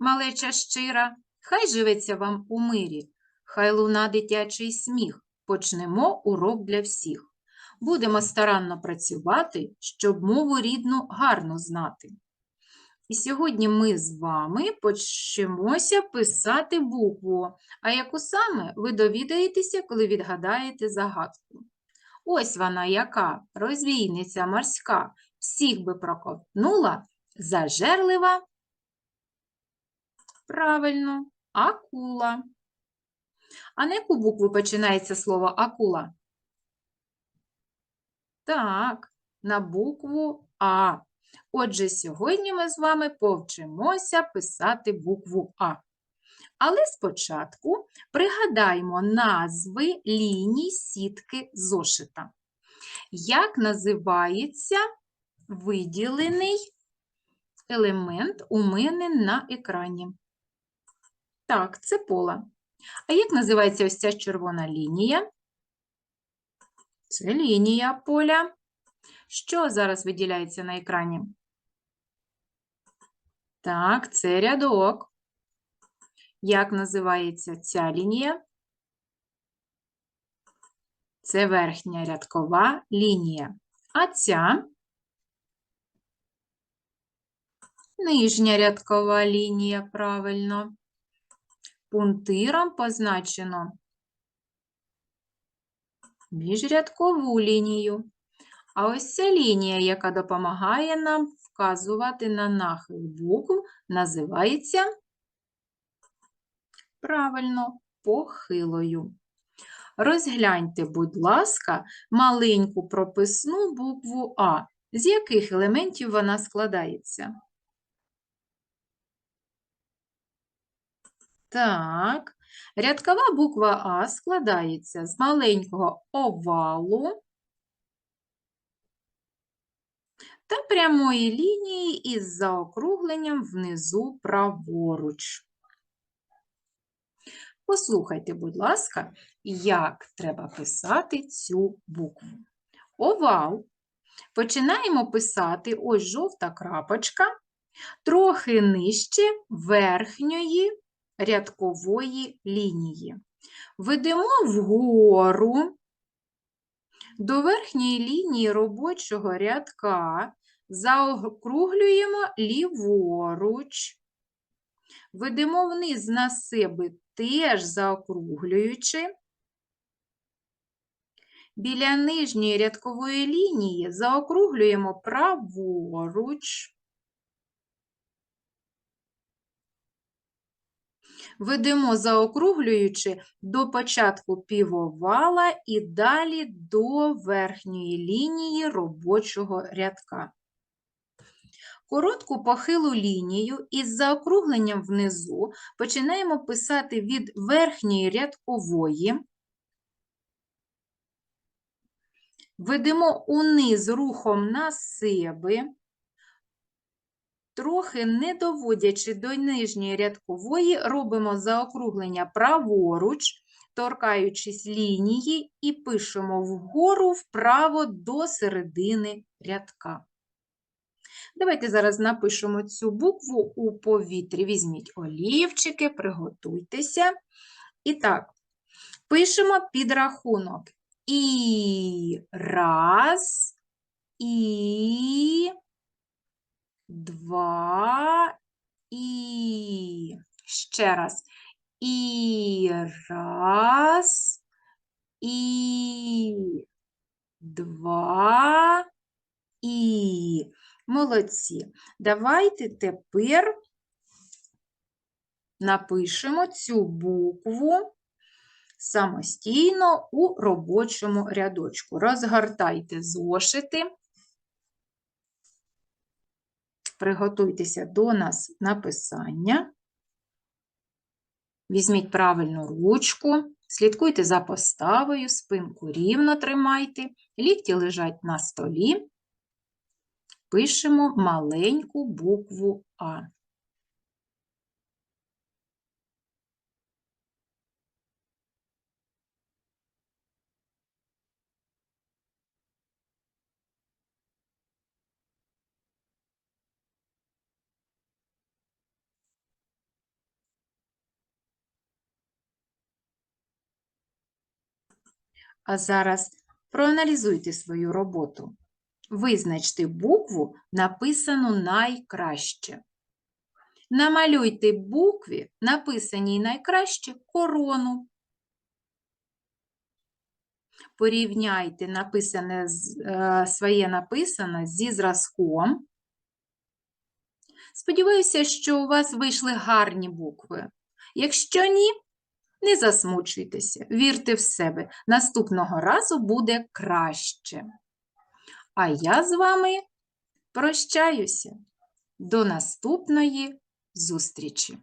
малеча щира, хай живеться вам у мирі, хай луна дитячий сміх. Почнемо урок для всіх. Будемо старанно працювати, щоб мову рідну гарно знати. І сьогодні ми з вами почнемося писати букву, а яку саме ви довідаєтеся, коли відгадаєте загадку. Ось вона яка, розвійниця морська, всіх би проковтнула, зажерлива. Правильно, акула. А на яку букву починається слово акула? Так, на букву А. Отже, сьогодні ми з вами повчимося писати букву А. Але спочатку пригадаємо назви ліній сітки зошита. Як називається виділений елемент у мене на екрані? Так, це пола. А як називається ось ця червона лінія? Це лінія поля. Що зараз виділяється на екрані? Так, це рядок. Як називається ця лінія? Це верхня рядкова лінія. А ця нижня рядкова лінія, правильно. Пунктиром позначено міжрядкову лінію. А ось ця лінія, яка допомагає нам вказувати на нахил букв, називається правильно похилою. Розгляньте, будь ласка, маленьку прописну букву А. З яких елементів вона складається? Так, рядкова буква А складається з маленького овалу та прямої лінії із заокругленням внизу праворуч. Послухайте, будь ласка, як треба писати цю букву. Овал. Починаємо писати ось жовта крапочка, трохи нижче верхньої рядкової лінії. Ведемо вгору до верхньої лінії робочого рядка, заокруглюємо ліворуч, ведемо вниз на себе, теж заокруглюючи. Біля нижньої рядкової лінії заокруглюємо праворуч. Ведемо заокруглюючи до початку півовала і далі до верхньої лінії робочого рядка. Коротку похилу лінію із заокругленням внизу починаємо писати від верхньої рядкової, ведемо униз рухом на себе, трохи не доводячи до нижньої рядкової, робимо заокруглення праворуч, торкаючись лінії, і пишемо вгору вправо до середини рядка. Давайте зараз напишемо цю букву у повітрі. Візьміть олівчики, приготуйтеся. І так, пишемо підрахунок. І раз, і два, і ще раз. І раз, і два, і. Молодці. Давайте тепер напишемо цю букву самостійно у робочому рядочку. Розгортайте зошити, приготуйтеся до нас написання. Візьміть правильну ручку, слідкуйте за поставою, спинку рівно тримайте, лікті лежать на столі пишемо маленьку букву А. А зараз проаналізуйте свою роботу. Визначте букву, написану найкраще. Намалюйте букві, написаній найкраще, корону. Порівняйте написане, е, своє написане зі зразком. Сподіваюся, що у вас вийшли гарні букви. Якщо ні, не засмучуйтеся, вірте в себе. Наступного разу буде краще. А я з вами прощаюся. До наступної зустрічі!